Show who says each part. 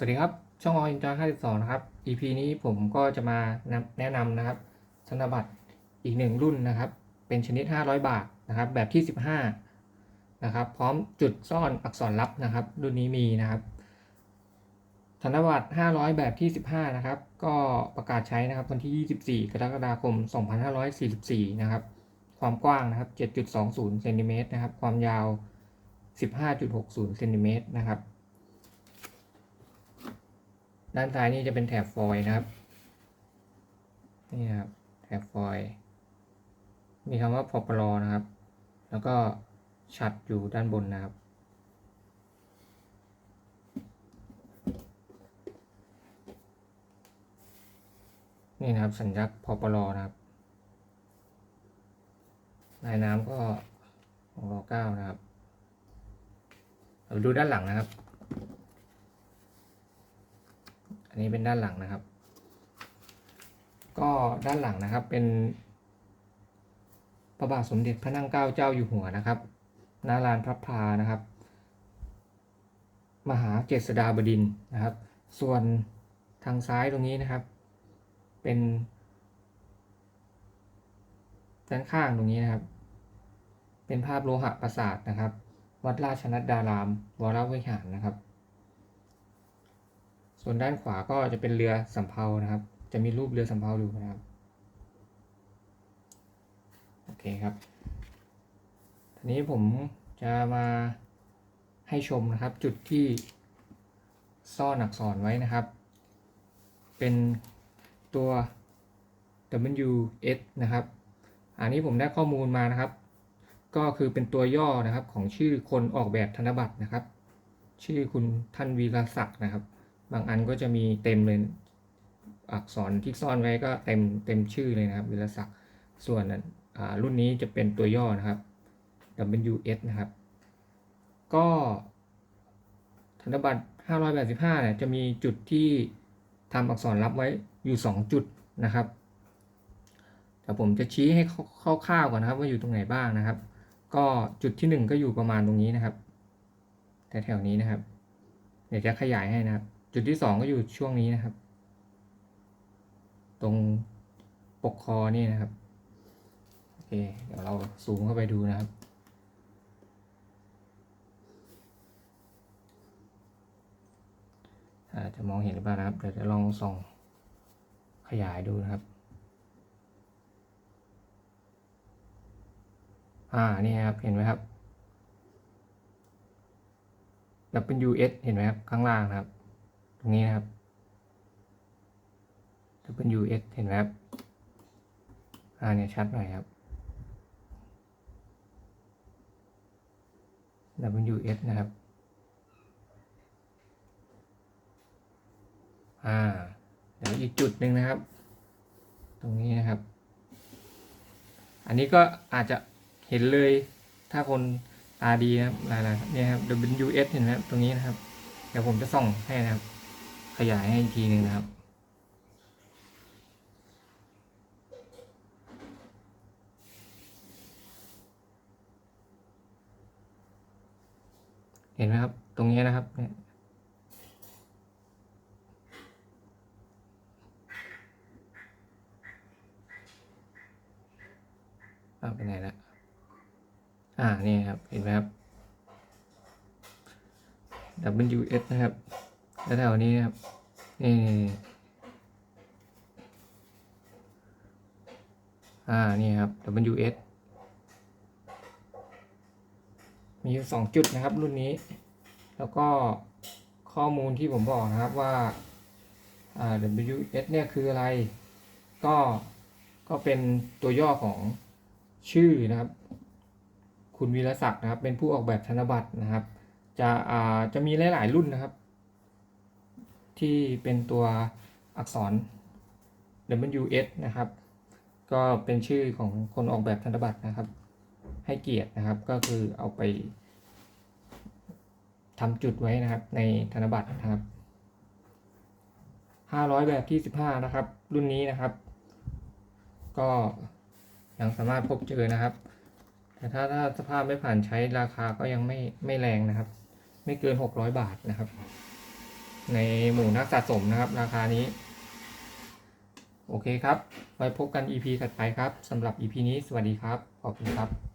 Speaker 1: สวัสดีครับ ช่องออินจอย52 นะครับ EP นี้ผมก็จะมาแนะนำนะครับธนบัตรอีกหนึ่งรุ่นนะครับ เป็นชนิด 500 บาทนะครับ แบบที่ 15 นะครับ พร้อมจุดซ่อนอักษรลับนะครับ รุ่นนี้มีนะครับ ธนบัตร500 แบบที่ 15 นะครับ ก็ประกาศใช้นะครับวันที่ 24 กรกฎาคม 2544 นะครับ ความกว้างนะครับ 7.20 เซนติเมตรนะครับ ความยาว 15.60 เซนติเมตรนะครับ ด้านซ้ายนี่จะเป็นแถบฟอยล์นะครับ นี่ครับแถบฟอยล์มีคำว่าพอปลอนะครับ แล้วก็ชัดอยู่ด้านบนนะครับ นี่นะครับสัญลักษณ์พอปลอนะครับลายน้ำก็ของรอเก้านะครับ เราดูด้านหลังนะครับ อั นนี้เป็นด้านหลังนะครับ ก็ด้านหลังนะครับเป็นพระบาทสมเด็จพระนั่งเกล้าเจ้าอยู่หัวนะครับหนาลานพระพานะครับ มหาเจษฎาบดินนะครับ ส่วนทางซ้ายตรงนี้นะครับ เป็นด้านข้างตรงนี้นะครับ เป็นภาพโลหะประสาทนะครับ วัดราชนัดดาราม วรวิหารนะครับ ส่วนด้านขวาก็จะเป็นเรือสำเภานะครับ จะมีรูปเรือสำเภาอยู่นะครับ โอเคครับ ทีนี้ผมจะมาให้ชมนะครับจุดที่ซ่อนอักษรไว้นะครับ เป็นตัว WS นะครับ อันนี้ผมได้ข้อมูลมานะครับ ก็คือเป็นตัวย่อนะครับของชื่อคนออกแบบธนบัตรนะครับ ชื่อคุณท่านวีรศักดิ์นะครับ บางอันก็จะมีเต็มเลยอักษรที่ซ่อนไว้ก็เต็มเต็มชื่อเลยนะครับวิรศักดิ์ส่วนรุ่นนี้จะเป็นตัวย่อนะครับ WS นะครับ ก็ธนบัตร585เนี่ยจะมีจุดที่ทำอักษรลับไว้อยู่ 2 จุดนะครับแต่ผมจะชี้ให้คร่าวๆก่อนนะครับ ว่าอยู่ตรงไหนบ้างนะครับ ก็จุดที่ 1 ก็อยู่ประมาณตรงนี้นะครับแถวๆนี้นะครับ เดี๋ยวจะขยายให้นะครับ จุดที่2ก็อยู่ช่วงนี้นะครับ ตรงปกคอนี่นะครับ โอเค เดี๋ยวเราซูมเข้าไปดูนะครับ อาจจะมองเห็นหรือเปล่านะครับ เดี๋ยวจะลองส่องขยายดูนะครับ อ่า นี่ครับ เห็นไหมครับ WS เห็นไหมครับ ข้างล่างนะครับ ตรงนี้นะครับ WS เห็นไหมครับอ่าเนี่ยชัดหน่อยครับ WS นะครับ อ่าเดี๋ยวอีกจุดหนึ่งนะครับ ตรงนี้นะครับ อันนี้ก็อาจจะเห็นเลยถ้าคนตาดีนะครับหลายนี่ครับ WS เห็นไหมครับตรงนี้นะครับ เดี๋ยวผมจะส่องให้นะครับ ขยายให้อีกทีหนึ่งนะครับ เห็นไหมครับ ตรงนี้นะครับเนี่ยเอาไปไหนละอ่า นี่ครับ เห็นไหมครับ WS นะครับ แล้วแถวนี้ครับ นี่อ่า นี่ครับ WS มีอยู่สองจุดนะครับ รุ่นนี้ แล้วก็ข้อมูลที่ผมบอกนะครับว่าอ่า WS เนี่ยคืออะไร ก็ก็เป็นตัวย่อของชื่อนะครับ คุณวีรศักดิ์นะครับ เป็นผู้ออกแบบธนบัตรนะครับ จะอ่าจะมีหลาย ๆ รุ่นนะครับ ที่เป็นตัวอักษร WS นะครับ ก็เป็นชื่อของคนออกแบบธนบัตรนะครับ ให้เกียรตินะครับ ก็คือเอาไปทำจุดไว้นะครับในธนบัตรนะครับ 500 แบบที่ 15 นะครับ รุ่นนี้นะครับ ก็ยังสามารถพบเจอนะครับ แต่ถ้าถ้าสภาพไม่ผ่านใช้ราคาก็ยังไม่ไม่แรงนะครับ ไม่เกิน 600 บาทนะครับ ในหมู่นักสะสมนะครับ ราคานี้ โอเคครับ ไว้พบกัน EP ถัดไปครับสำหรับ EP นี้สวัสดีครับ ขอบคุณครับ